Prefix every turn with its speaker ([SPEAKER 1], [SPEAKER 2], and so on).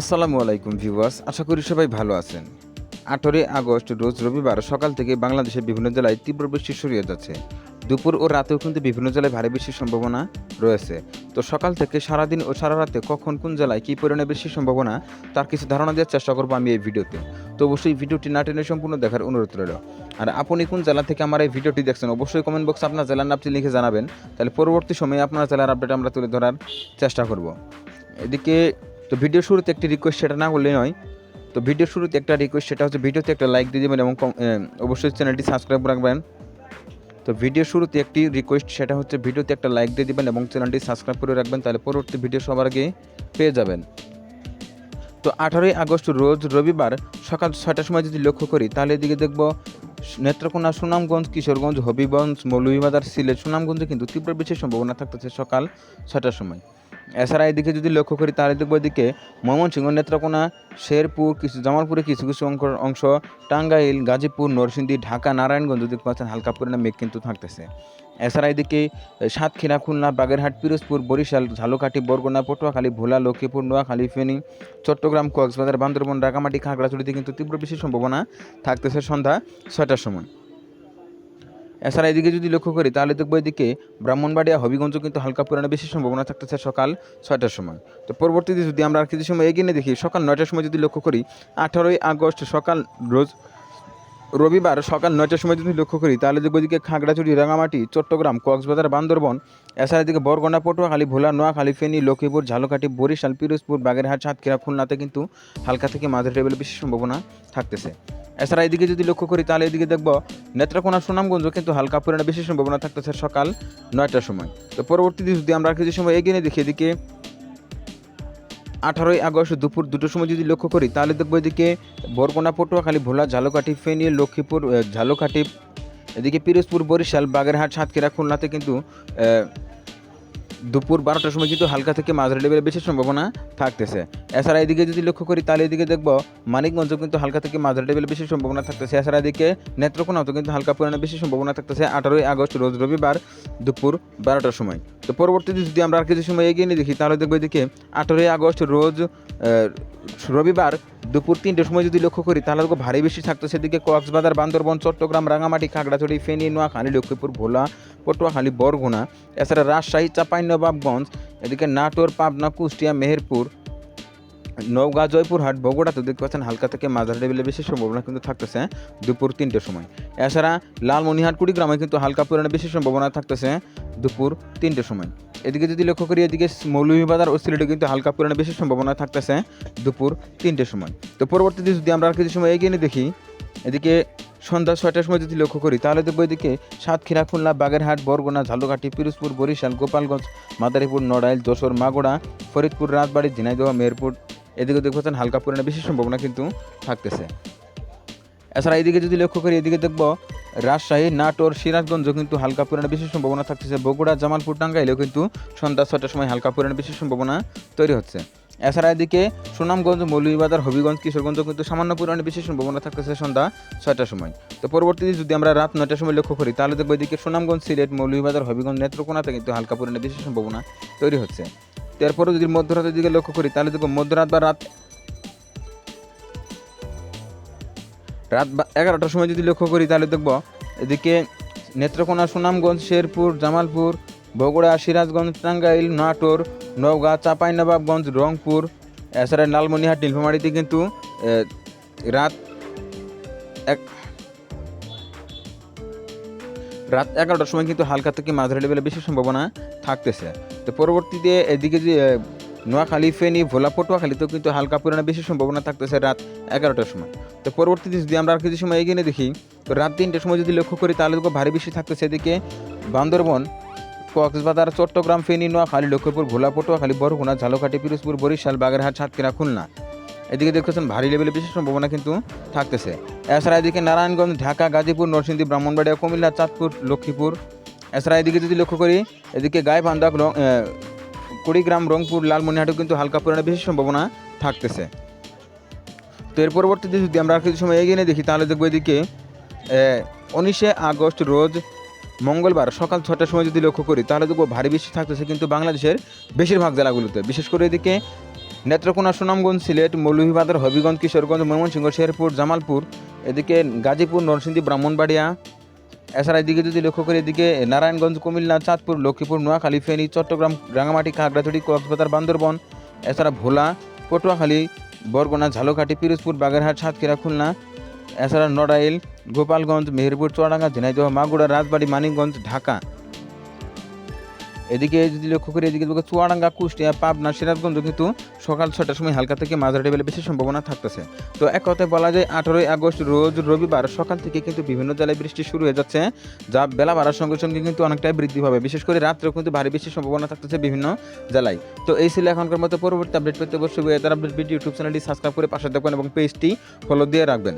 [SPEAKER 1] আসসালামু আলাইকুম ভিউয়ার্স, আশা করি সবাই ভালো আছেন। আঠেরোই আগস্ট, রোজ রবিবার সকাল থেকে বাংলাদেশের বিভিন্ন জেলায় তীব্র বৃষ্টি ছড়িয়ে যাচ্ছে। দুপুর ও রাতেও কিন্তু বিভিন্ন জেলায় ভারী বৃষ্টির সম্ভাবনা রয়েছে। তো সকাল থেকে সারাদিন ও সারা রাতে কখন কোন জেলায় কী পরিমাণে বৃষ্টির সম্ভাবনা, তার কিছু ধারণা দেওয়ার চেষ্টা করব আমি এই ভিডিওতে। তো অবশ্যই ভিডিওটি না টেনে সম্পূর্ণ দেখার অনুরোধ রইল। আর আপনি কোন জেলা থেকে আমার এই ভিডিওটি দেখছেন, অবশ্যই কমেন্ট বক্সে আপনার জেলার নামটি লিখে জানাবেন। তাহলে পরবর্তী সময়ে আপনার জেলার আপডেট আমরা তুলে ধরার চেষ্টা করব। এদিকে তো ভিডিও শুরুতে একটি রিকোয়েস্ট সেটা না করলে নয়। তো ভিডিও শুরুতে একটা রিকোয়েস্ট সেটা হচ্ছে ভিডিওতে একটা লাইক দিয়ে দেবেন এবং অবশ্যই চ্যানেলটি সাবস্ক্রাইব রাখবেন। তো ভিডিও শুরুতে একটি রিকোয়েস্ট সেটা হচ্ছে ভিডিওতে একটা লাইক দিয়ে দিবেন এবং চ্যানেলটি সাবস্ক্রাইব করে রাখবেন, তাহলে পরবর্তী ভিডিও সবার আগে পেয়ে যাবেন। তো আঠারোই আগস্ট রোজ রবিবার সকাল ছয়টার সময় যদি লক্ষ্য করি, তাহলে এদিকে দেখব নেত্রকোনা সুনামগঞ্জ, কিশোরগঞ্জ, হবিগঞ্জ, মৌলভীবাজার, সিলেট, সুনামগঞ্জে কিন্তু তীব্র বৃষ্টির সম্ভাবনা থাকতেছে সকাল ছয়টার সময়। এছাড়া এদিকে যদি লক্ষ্য করি, তাহলে দেখব এদিকে ময়মনসিংহ, নেত্রকোনা, শেরপুর, কিছু জামালপুরে কিছু কিছু অংশ টাঙ্গাইল, গাজীপুর, নরসিংদী, ঢাকা, নারায়ণগঞ্জ দেখতে পাচ্ছেন, হালকা পরিমাণে মেঘ কিন্তু থাকতেছে। এছাড়া এদিকে সাতক্ষীরা, খুলনা, বাগেরহাট, পিরোজপুর, বরিশাল, ঝালকাঠি, বরগুনা, পটুয়াখালী, ভোলা, লক্ষ্মীপুর, নোয়াখালী, ফেনী, চট্টগ্রাম, কক্সবাজার, বান্দরবন রাঙামাটি খাগড়াছড়িতে কিন্তু তীব্র বৃষ্টির সম্ভাবনা থাকতেছে সন্ধ্যা ছয়টার সময়। এছাড়া এদিকে যদি লক্ষ্য করি, তাহলে দেখব এদিকে ব্রাহ্মণবাড়িয়া হবিগঞ্জ কিন্তু হালকা পরিমাণে বেশি সম্ভাবনা থাকতেছে সকাল ছয়টার সময়। তো পরবর্তীতে যদি আমরা আর কিছু সময় এগিয়ে দেখি, সকাল নয়টার সময় যদি লক্ষ্য করি, আঠারোই আগস্ট সকাল রোজ রবিবার সকাল নয়টার সময় যদি লক্ষ্য করি, তাহলে দেখব এদিকে খাগড়াছড়ি, রাঙামাটি, চট্টগ্রাম, কক্সবাজার, বান্দরবন এছাড়া এদিকে বরগনা পটুয়াখালী ভোলা, নোয়াখালী, ফেনী, লক্ষ্মীপুর, ঝালকাঠি, বরিশাল, পিরোজপুর, বাগেরহাট সাতক্ষীরা খুলনাতে কিন্তু হালকা থেকে মাঝারি লেভেলে বেশি সম্ভাবনা থাকতেছে। এছাড়া এদিকে যদি লক্ষ্য করি, তাহলে এদিকে দেখব নেত্রকোনা, সুনামগঞ্জ কিন্তু হালকা পরিমাণে বেশি সম্ভাবনা থাকতেছে সকাল নয়টার সময়। তো পরবর্তীতে যদি আমরা কিছু সময় এগিয়ে দেখি, এদিকে আঠারোই আগস্ট দুপুর দুটোর সময় যদি লক্ষ্য করি, তাহলে দেখব এদিকে বরগোনা পটুয়াখালী ভোলা ঝালকাঠি ফেনী লক্ষ্মীপুর ঝালকাঠি, এদিকে পিরোজপুর, বরিশাল, বাগেরহাট, সাতক্ষীরা, খুলনাতে কিন্তু দুপুর বারোটার সময় কিন্তু হালকা থেকে মাঝারি লেভেলে বেশি সম্ভাবনা থাকতেছে। এছাড়া এদিকে যদি লক্ষ্য করি, তাহলে এদিকে দেখব মানিকগঞ্জ কিন্তু হালকা থেকে মাঝারি লেভেলে বেশি সম্ভাবনা থাকতেছে। এছাড়া এদিকে নেত্রকোনাও কিন্তু হালকা পরিমাণে বেশি সম্ভাবনা থাকতেছে। আঠারোই আগস্ট, রোজ রবিবার দুপুর বারোটার সময়। তো পরবর্তীতে যদি আমরা আর কিছু সময় এগিয়ে নিয়ে দেখি, তাহলে দেখব এদিকে আঠারোই আগস্ট, রোজ রবিবার দুপুর তিনটের সময় যদি লক্ষ্য করি, তাহলে ভারী বেশি থাকতো। সেদিকে কক্সবাজার, বান্দরবন, চট্টগ্রাম রাঙামাটি খাগড়াছড়ি ফেনী নোয়াখালী লক্ষ্মীপুর ভোলা, পটুয়াখালী, বরগুনা, এছাড়া রাজশাহী, চাঁপাইনবাবগঞ্জ, এদিকে নাটোর, পাবনা, কুষ্টিয়া, মেহেরপুর, নওগাঁ, জয়পুরহাট, বগুড়াতে দেখতে পাচ্ছেন হালকা থেকে মাঝারি লেভেলে বেশি সম্ভাবনা কিন্তু থাকতেছে দুপুর তিনটের সময়। এছাড়া লালমনিহাট, কুড়িগ্রামে কিন্তু হালকা পরিমাণে বেশি সম্ভাবনা থাকতেছে দুপুর তিনটের সময়। এদিকে যদি লক্ষ্য করি, এদিকে মৌলভীবাজার ও সিলেটে কিন্তু হালকা পরিমাণে বেশি সম্ভাবনা থাকতেছে দুপুর তিনটের সময়। তো পরবর্তীতে যদি আমরা আর কিছু সময় এগিয়ে নিয়ে দেখি, এদিকে সন্ধ্যা ছয়টার সময় যদি লক্ষ্য করি, তাহলে দেখব এদিকে সাতক্ষীরা, খুলনা, বাগেরহাট, বরগুনা, ঝালকাঠি, পিরোজপুর, বরিশাল, গোপালগঞ্জ, মাদারীপুর, নড়াইল, যশোর মাগুড়া ফরিদপুর, রাজবাড়ী, ঝিনাইদহ, মেহেরপুর, এদিকে পাচ্ছেন হালকা পরিমাণে বেশি সম্ভাবনা কিন্তু থাকতেছে। এছাড়া এদিকে যদি লক্ষ্য করি, এদিকে দেখব রাজশাহী, নাটোর সিরাজগঞ্জ কিন্তু হালকা পরিমাণে বেশি সম্ভাবনা থাকতেছে। বগুড়া, জামালপুর, টাঙ্গাইলেও কিন্তু সন্ধ্যা ছটার সময় হালকা পরিমাণে বেশি সম্ভাবনা তৈরি হচ্ছে। এছাড়া এদিকে সুনামগঞ্জ, মৌলভীবাজার, হবিগঞ্জ কিশোরগঞ্জ কিন্তু সামান্য পরিমাণে বেশি সম্ভাবনা থাকতেছে সন্ধ্যা ছয়টার সময়। তো পরবর্তীতে যদি আমরা রাত নয়টার সময় লক্ষ্য করি, তাহলে দেখব এদিকে সুনামগঞ্জ, সিলেট, মৌলভীবাজার, হবিগঞ্জ, নেত্রকোনাতে কিন্তু হালকা পরিমাণে বেশি সম্ভাবনা তৈরি হচ্ছে। তো যদি মধ্যরাতের দিকে লক্ষ্য করি, তাহলে দেখব মধ্যরাত বা রাত রাত এগারোটার সময় যদি লক্ষ্য করি, তাহলে দেখব এদিকে নেত্রকোনা, সুনামগঞ্জ, শেরপুর, জামালপুর, বগুড়া, সিরাজগঞ্জ, টাঙ্গাইল, নাটোর, নওগাঁ, চাঁপাইনবাবগঞ্জ, রংপুর, এছাড়া লালমনিহাট, নীলফামারিতে কিন্তু রাত এক রাত এগারোটার সময় কিন্তু হালকা থেকে মাঝারি লেভেলে বেশি সম্ভাবনা থাকতেছে। তো পরবর্তীতে এদিকে যে নোয়াখালী ফেনী ভোলা পটুয়াখালীতেও কিন্তু হালকা পরিমাণে বেশি সম্ভাবনা থাকতেছে রাত এগারোটার সময়। তো পরবর্তীতে যদি আমরা আর কিছু সময় এগিয়ে দেখি তো রাত তিনটের সময় যদি লক্ষ্য করি তাহলে ভারী বেশি থাকতেছে এদিকে বান্দরবন কক্সবাজার চট্টগ্রাম ফেনী নোয়াখালী লক্ষ্মীপুর ভোলা পটুয়াখালী বরগুনা ঝালকাঠি পিরোজপুর বরিশাল বাগেরহাট সাতক্ষীরা খুলনা। এদিকে দেখতেছেন ভারী লেভেলে বেশি সম্ভাবনা কিন্তু থাকতেছে। এছাড়া এদিকে নারায়ণগঞ্জ ঢাকা গাজীপুর নরসিংদী ব্রাহ্মণবাড়িয়া কুমিল্লা চাঁদপুর লক্ষ্মীপুর। এছাড়া এদিকে যদি লক্ষ্য করি এদিকে গাইবান্ধা রং- এ, কুড়িগ্রাম, রংপুর লালমনিহাটেও কিন্তু হালকা পরিমাণে বেশি সম্ভাবনা থাকতেছে। তো এর পরবর্তীতে যদি আমরা কিছু সময় এগিয়ে নিয়ে দেখি, তাহলে দেখব এদিকে উনিশে আগস্ট রোজ মঙ্গলবার সকাল ছটার সময় যদি লক্ষ্য করি, তাহলে দেখব ভারী বৃষ্টি থাকতেছে কিন্তু বাংলাদেশের বেশিরভাগ জেলাগুলোতে। বিশেষ করে এদিকে নেত্রকোনা, সুনামগঞ্জ, সিলেট, মৌলভীবাজার, হবিগঞ্জ, কিশোরগঞ্জ, ময়মনসিংহ, শেরপুর, জামালপুর, এদিকে গাজীপুর, নরসিংদী, ব্রাহ্মণবাড়িয়া এছাড়া এদিকে যদি লক্ষ্য করি, এদিকে নারায়ণগঞ্জ, কুমিল্লা, চাঁদপুর, লক্ষ্মীপুর, নোয়াখালী, ফেনী, চট্টগ্রাম, রাঙামাটি, খাগড়াছড়ি, কক্সবাজার, বান্দরবন, এছাড়া ভোলা, পটুয়াখালী, বরগুনা, ঝালকাঠি, পিরোজপুর, বাগেরহাট, সাতক্ষীরা, খুলনা, এছাড়া নড়াইল, গোপালগঞ্জ, মেহেরপুর, চুয়াডাঙ্গা, ঝিনাইদহ মাগুড়া রাজবাড়ী, মানিকগঞ্জ, ঢাকা। এদিকে যদি লক্ষ্য করি, এদিকে চুয়াডাঙ্গা, কুষ্টিয়া, পাবনা, সিরাজগঞ্জ কিন্তু সকাল ছটার সময় হালকা থেকে মাঝারি লেভেলে বেশি সম্ভাবনা থাকতেছে। তো এক কথায় বলা যায়, আঠারোই আগস্ট রোজ রবিবার সকাল থেকে কিন্তু বিভিন্ন জেলায় বৃষ্টি শুরু হয়ে যাচ্ছে, যা বেলা বাড়ার সঙ্গে সঙ্গে কিন্তু অনেকটাই বৃদ্ধি পাবে। বিশেষ করে রাত্রেও কিন্তু ভারী বৃষ্টির সম্ভাবনা থাকতেছে বিভিন্ন জেলায়। তো এই ছিল এখনকার মতো পরবর্তী আপডেট পেতে অবশ্যই ভিডিও ইউটিউব চ্যানেলটি সাবস্ক্রাইব করে পাশে থাকবেন এবং পেজটি ফলো দিয়ে রাখবেন।